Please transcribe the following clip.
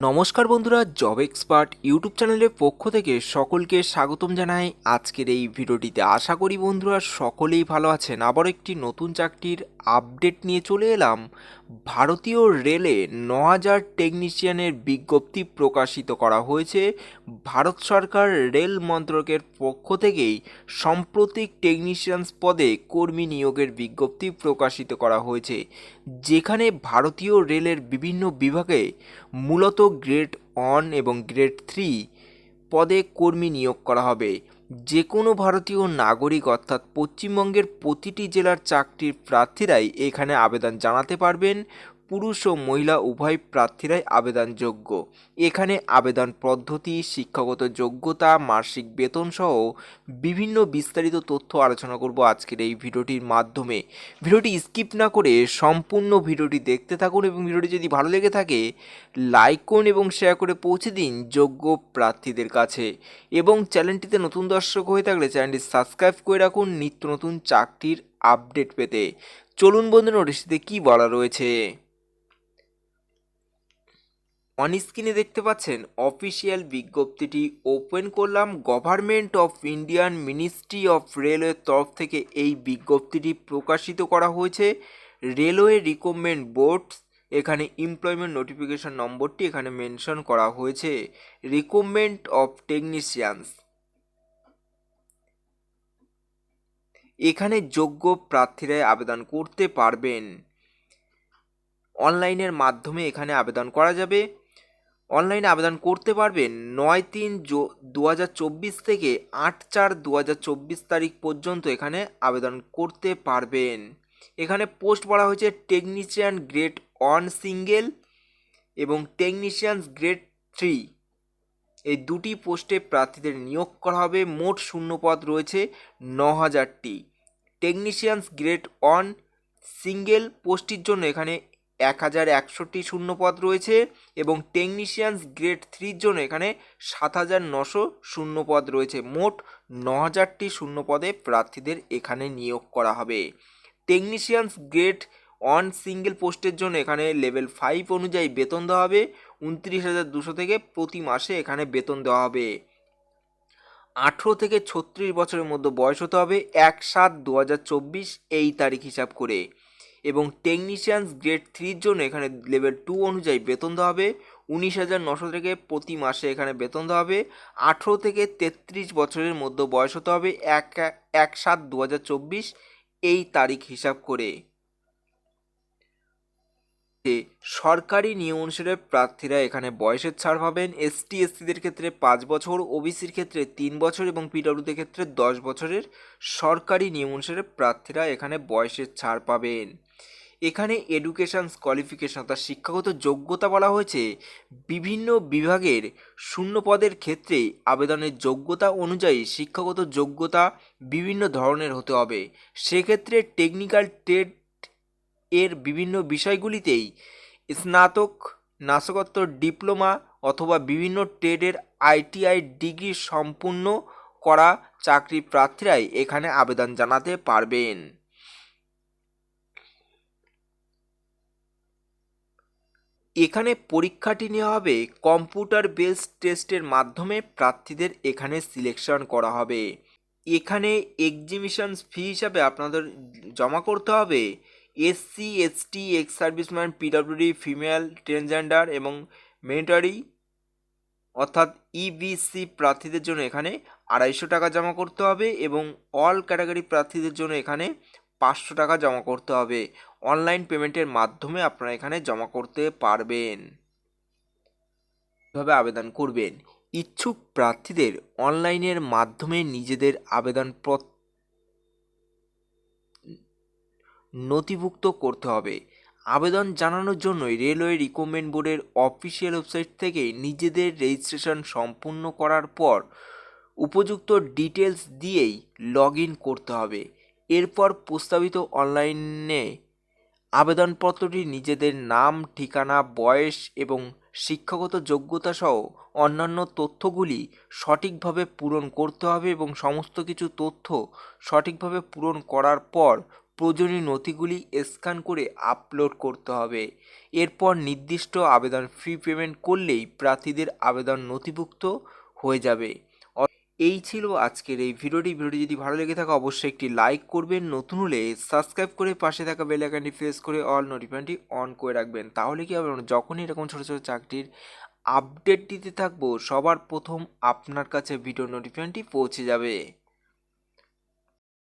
নমস্কার বন্ধুরা job expert YouTube চ্যানেলের পক্ষ থেকে সকলকে স্বাগতম জানাই আজকের এই ভিডিওটিতে। আশা করি বন্ধুরা সকলেই ভালো আছেন। আবার একটি নতুন চাকরির আপডেট নিয়ে চলে এলাম। ভারতীয় রেলে ন হাজার টেকনিশিয়ানের বিজ্ঞপ্তি প্রকাশিত করা হয়েছে। ভারত সরকার রেল মন্ত্রকের পক্ষ থেকেই সাম্প্রতিক টেকনিশিয়ানস পদে কর্মী নিয়োগের বিজ্ঞপ্তি প্রকাশিত করা হয়েছে, যেখানে ভারতীয় রেলের বিভিন্ন বিভাগে মূলত গ্রেড ওয়ান এবং গ্রেড থ্রি পদে কর্মী নিয়োগ করা হবে। যে কোনো ভারতীয় নাগরিক অর্থাৎ পশ্চিমবঙ্গের প্রতিটি জেলার চাকরির প্রার্থীরাই এখানে আবেদন জানাতে পারবেন। পুরুষ ও মহিলা উভয় প্রার্থীরাই আবেদনযোগ্য। এখানে আবেদন পদ্ধতি, শিক্ষাগত যোগ্যতা, মাসিক বেতন সহ বিভিন্ন বিস্তারিত তথ্য আলোচনা করব আজকের এই ভিডিওটির মাধ্যমে। ভিডিওটি স্কিপ না করে সম্পূর্ণ ভিডিওটি দেখতে থাকুন এবং ভিডিওটি যদি ভালো লেগে থাকে, লাইক করুন এবং শেয়ার করে পৌঁছে দিন যোগ্য প্রার্থীদের কাছে। এবং চ্যানেলটিতে নতুন দর্শক হয়ে থাকলে চ্যানেলটি সাবস্ক্রাইব করে রাখুন নিত্য নতুন চাকরির আপডেট পেতে। চলুন বন্ধু নোটিশটিতে কী বলা রয়েছে? অন স্ক্রিনে দেখতে পাচ্ছেন অফিসিয়াল বিজ্ঞপ্তিটি ওপেন করলাম। Government of Indian ministry of রেলওয়ের তরফ থেকে এই বিজ্ঞপ্তিটি প্রকাশিত করা হয়েছে। রেলওয়ে রিকমেন্ড বোর্ড এখানে এমপ্লয়মেন্ট নোটিফিকেশন নম্বরটি এখানে মেনশন করা হয়েছে। রিকমেন্ড অফ টেকনিশিয়ানস এখানে যোগ্য প্রার্থীরা আবেদন করতে পারবেন। অনলাইনের মাধ্যমে এখানে আবেদন করা যাবে। অনলাইনে আবেদন করতে পারবেন নয় তিন দু থেকে আট চার দু তারিখ পর্যন্ত এখানে আবেদন করতে পারবেন। এখানে পোস্ট বলা হয়েছে টেকনিশিয়ান গ্রেড ওয়ান সিঙ্গেল এবং টেকনিশিয়ানস গ্রেড থ্রি। এই দুটি পোস্টে প্রার্থীদের নিয়োগ করা হবে। মোট শূন্যপদ রয়েছে ন হাজারটি টেকনিশিয়ানস গ্রেড ওয়ান সিঙ্গেল পোস্টটির জন্য এখানে এক হাজার একষট্টি শূন্যপদ রয়েছে এবং টেকনিশিয়ানস গ্রেড থ্রির জন্য এখানে সাত হাজার নশো শূন্যপদ রয়েছে। মোট ন হাজারটি শূন্যপদে প্রার্থীদের এখানে নিয়োগ করা হবে। টেকনিশিয়ানস গ্রেড ওয়ান সিঙ্গেল পোস্টের জন্য এখানে লেভেল ফাইভ অনুযায়ী বেতন দেওয়া হবে। উনত্রিশ হাজার দুশো থেকে প্রতি মাসে এখানে বেতন দেওয়া হবে। আঠেরো থেকে ছত্রিশ বছরের মধ্যে বয়স হতে হবে এক সাত দু হাজার চব্বিশ এই তারিখ হিসাব করে। এবং টেকনিশিয়ানস গ্রেড থ্রির জন্য এখানে লেভেল টু অনুযায়ী বেতন দেওয়া হবে। উনিশ হাজার নশো থেকে প্রতি মাসে এখানে বেতন দেওয়া হবে। আঠেরো থেকে তেত্রিশ বছরের মধ্যে বয়স হতে হবে এক এক সাত দু হাজার চব্বিশ। এই তারিখ হিসাব করে। সরকারি নিয়ম অনুসারে প্রার্থীরা এখানে বয়সের ছাড় পাবেন। এসটি এসসিদের ক্ষেত্রে পাঁচ বছর ওবিসির ক্ষেত্রে তিন বছর এবং পিডব্লিউদের ক্ষেত্রে দশ বছরের। সরকারি নিয়ম অনুসারে প্রার্থীরা এখানে বয়সের ছাড় পাবেন। এখানে এডুকেশানস কোয়ালিফিকেশন অর্থাৎ শিক্ষাগত যোগ্যতা বলা হয়েছে। বিভিন্ন বিভাগের শূন্য পদের ক্ষেত্রে আবেদনের যোগ্যতা অনুযায়ী শিক্ষাগত যোগ্যতা বিভিন্ন ধরনের হতে হবে। সেক্ষেত্রে টেকনিক্যাল ট্রেড এর বিভিন্ন বিষয়গুলিতেই স্নাতক নাশকত্ব ডিপ্লোমা অথবা বিভিন্ন ট্রেডের আইটিআই ডিগ্রি সম্পূর্ণ করা চাকরি প্রার্থীরাই এখানে আবেদন জানাতে পারবেন। এখানে পরীক্ষাটি নেওয়া হবে কম্পিউটার বেসড টেস্টের মাধ্যমে প্রার্থীদের এখানে সিলেকশন করা হবে। এখানে এক্সিবিশন ফি হিসাবে আপনাদের জমা করতে হবে। SC ST ex serviceman PWD female transgender এবং মিলিটারি অর্থাৎ ইবিসি প্রার্থীদের জন্য এখানে আড়াইশো টাকা জমা করতে হবে এবং অল ক্যাটাগরি প্রার্থীদের জন্য এখানে পাঁচশো টাকা জমা করতে হবে। অনলাইন পেমেন্টের মাধ্যমে আপনারা এখানে জমা করতে পারবেন। কীভাবে আবেদন করবেন? ইচ্ছুক প্রার্থীদের অনলাইনের মাধ্যমে নিজেদের আবেদনপত্র নথিভুক্ত করতে হবে। আবেদন জানানোর জন্যই রেলওয়ে রিকমেন্ড বোর্ডের অফিসিয়াল ওয়েবসাইট থেকে নিজেদের রেজিস্ট্রেশন সম্পূর্ণ করার পর উপযুক্ত ডিটেলস দিয়েই লগ করতে হবে। এরপর প্রস্তাবিত অনলাইনে আবেদনপত্রটি নিজেদের নাম, ঠিকানা, বয়স এবং শিক্ষাগত যোগ্যতা সহ অন্যান্য তথ্যগুলি সঠিকভাবে পূরণ করতে হবে এবং সমস্ত কিছু তথ্য সঠিকভাবে পূরণ করার পর প্রয়োজনীয় নথিগুলি স্ক্যান করে আপলোড করতে হবে। এরপর নির্দিষ্ট আবেদন ফি পেমেন্ট করলেই প্রার্থীদের আবেদন নথিভুক্ত হয়ে যাবে। এই ছিল আজকের এই ভিডিওটি। ভিডিওটি যদি ভালো লেগে থাকে, অবশ্যই একটি লাইক করবেন। নতুন হলে সাবস্ক্রাইব করে পাশে থাকা বেল আইকনটি প্রেস করে অল নোটিফিকেশনটি অন করে রাখবেন। তাহলে কি হবে? যখনই এরকম ছোটো ছোটো চাকরির আপডেট দিতে থাকব, সবার প্রথম আপনার কাছে ভিডিও নোটিফিকেশনটি পৌঁছে যাবে।